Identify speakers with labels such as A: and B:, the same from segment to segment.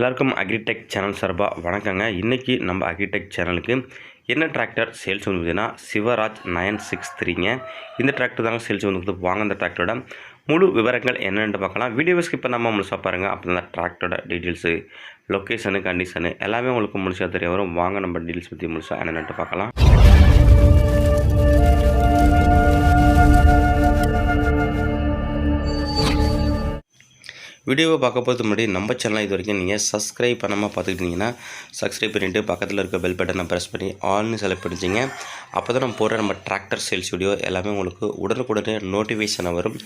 A: எல்லாருக்கும் agritech channel சார்பாக வணக்கங்க. இன்றைக்கி நம்ம அக்ரிடெக் சேனலுக்கு என்ன டிராக்டர் சேல்ஸ் வந்துதுன்னா சிவராஜ் நயன் சிக்ஸ் த்ரீங்க. இந்த டிராக்டர் தாங்க சேல்ஸ் வந்து வாங்க அந்த டிராக்டரோட முழு விவரங்கள் என்னென்னு பார்க்கலாம். வீடியோ ஸ்கிப் பண்ணாமல் முழுசாக பாருங்கள் அப்போ தான் டிராக்டரோட டீட்டெயில்ஸு லொக்கேஷனு கண்டிஷனு எல்லாமே உங்களுக்கு முழுசாக தெரிய வரும். வாங்க நம்ம டீட்டெயில்ஸ் பற்றி முழுசாக என்னென்னு பார்க்கலாம். வீடியோவை பார்க்க போகிறது முன்னாடி நம்ம சேனல் இது வரைக்கும் நீங்கள் சப்ஸ்கிரைப் பண்ணாமல் பார்த்துக்கிட்டிங்கன்னா சப்ஸ்கிரைப் பண்ணிவிட்டு பக்கத்தில் இருக்க பெல் பட்டனை ப்ரெஸ் பண்ணி ஆல்னு செலக்ட் பண்ணிச்சிங்க அப்போ தான் நம்ம போடுற நம்ம டிராக்டர் சேல்ஸ் வீடியோ எல்லாமே உங்களுக்கு உடனுக்குடனே நோட்டிஃபிகேஷனாக வரும்.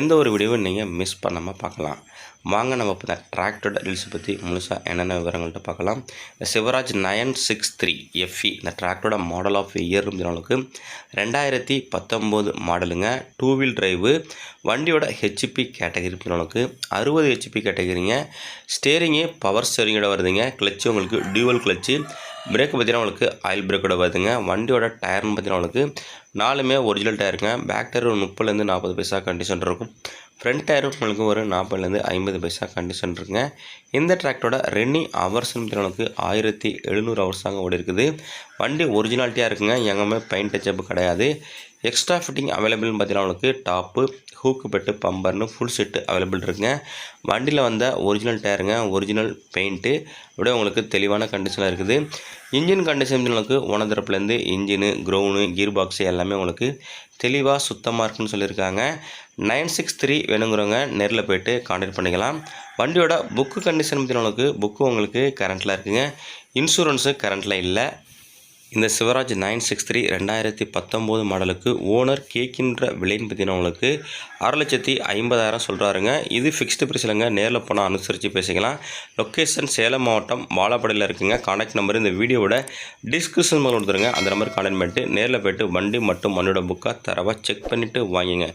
A: எந்த ஒரு வீடியோவும் நீங்கள் மிஸ் பண்ணாமல் பார்க்கலாம். வாங்க நம்ம இப்போ டிராக்டரோட ரீல்ஸ் பற்றி முழுசாக என்னென்ன விவரங்கள்ட்ட பார்க்கலாம். Swaraj nine six three FE இந்த டிராக்டரோட மாடல் ஆஃப் இயர் அளவுக்கு ரெண்டாயிரத்தி பத்தொம்போது மாடலுங்க டூ வீல் டிரைவு வண்டியோட ஹெச்பி கேட்டகரி அளவுக்கு அறுபது ஹெச்பி கேட்டகிரிங்க ஸ்டேரிங்கு பவர் ஸ்டேரிங்கோட வருதுங்க. கிளச்சு உங்களுக்கு டியூவல் கிளச்சு பிரேக் பார்த்தீங்கன்னா உங்களுக்கு ஆயில் பிரேக்கோட வருதுங்க. வண்டியோட டயர்னு பார்த்தீங்கன்னா உங்களுக்கு நாலுமே ஒரிஜினல் டயருங்க பேக் டயர் ஒரு முப்பதுலேருந்து நாற்பது பைசா கண்டிஷன் இருக்கும். ஃப்ரண்ட் டயர் உங்களுக்கு ஒரு நாற்பதுலேருந்து ஐம்பது பைசா கண்டிஷன் இருக்குங்க. இந்த டிராக்டரோட ரன்னிங் ஹவர்ஸ்னு உங்களுக்கு ஆயிரத்தி எழுநூறு ஹவர்ஸ் தாங்க ஓடி இருக்குது. வண்டி ஒரிஜினாலிட்டியாக இருக்குங்க. எங்கேயுமே பெயிண்ட் டச்சப் கிடையாது. எக்ஸ்ட்ரா ஃபிட்டிங் அவைலபிள்னு பார்த்தீங்கன்னா உங்களுக்கு டாப்பு ஹூக்கு பெட்டு பம்பர்னு ஃபுல் செட்டு அவைலபிள் இருக்குங்க. வண்டியில் வந்த ஒரிஜினல் டயருங்க ஒரிஜினல் பெயிண்ட்டு அப்படியே உங்களுக்கு தெளிவான கண்டிஷனாக இருக்குது. இன்ஜின் கண்டிஷன் உங்களுக்கு ஓனதரப்புலேருந்து இன்ஜினு க்ரௌனு கீர் பாக்ஸு எல்லாமே உங்களுக்கு தெளிவாக சுத்தமாக இருக்குன்னு சொல்லியிருக்காங்க. நைன் சிக்ஸ் த்ரீ வேணுங்கிறவங்க நேரில் போய்ட்டு கான்டாக்ட் பண்ணிக்கலாம். வண்டியோட புக்கு கண்டிஷன் பற்றின உங்களுக்கு புக்கு உங்களுக்கு கரண்ட்டில் இருக்குங்க. இன்சூரன்ஸு கரண்ட்டில் இல்லை. இந்த சிவராஜ் நைன் சிக்ஸ் த்ரீ ரெண்டாயிரத்தி பத்தொம்போது மாடலுக்கு ஓனர் கேட்கின்ற விலைன்னு பார்த்தீங்கன்னா உங்களுக்கு ஆறு லட்சத்தி ஐம்பதாயிரம் சொல்கிறாருங்க இது ஃபிக்ஸ்டு ப்ரைஸ்லங்க நேரில் போனால் அனுசரித்து பேசிக்கலாம். லொக்கேஷன் சேலம் மாவட்டம் வாழப்படையில் இருக்குங்க. காண்டாக்ட் நம்பர் இந்த வீடியோவோட டிஸ்கிரிப்ஷன் கொடுத்துருங்க. அந்த நம்பர் கான்டாக்ட் பண்ணிட்டு நேரில் போய்ட்டு வண்டி மட்டும் மண்ணோட புக்காக தரவாக செக் பண்ணிவிட்டு வாங்கிங்க.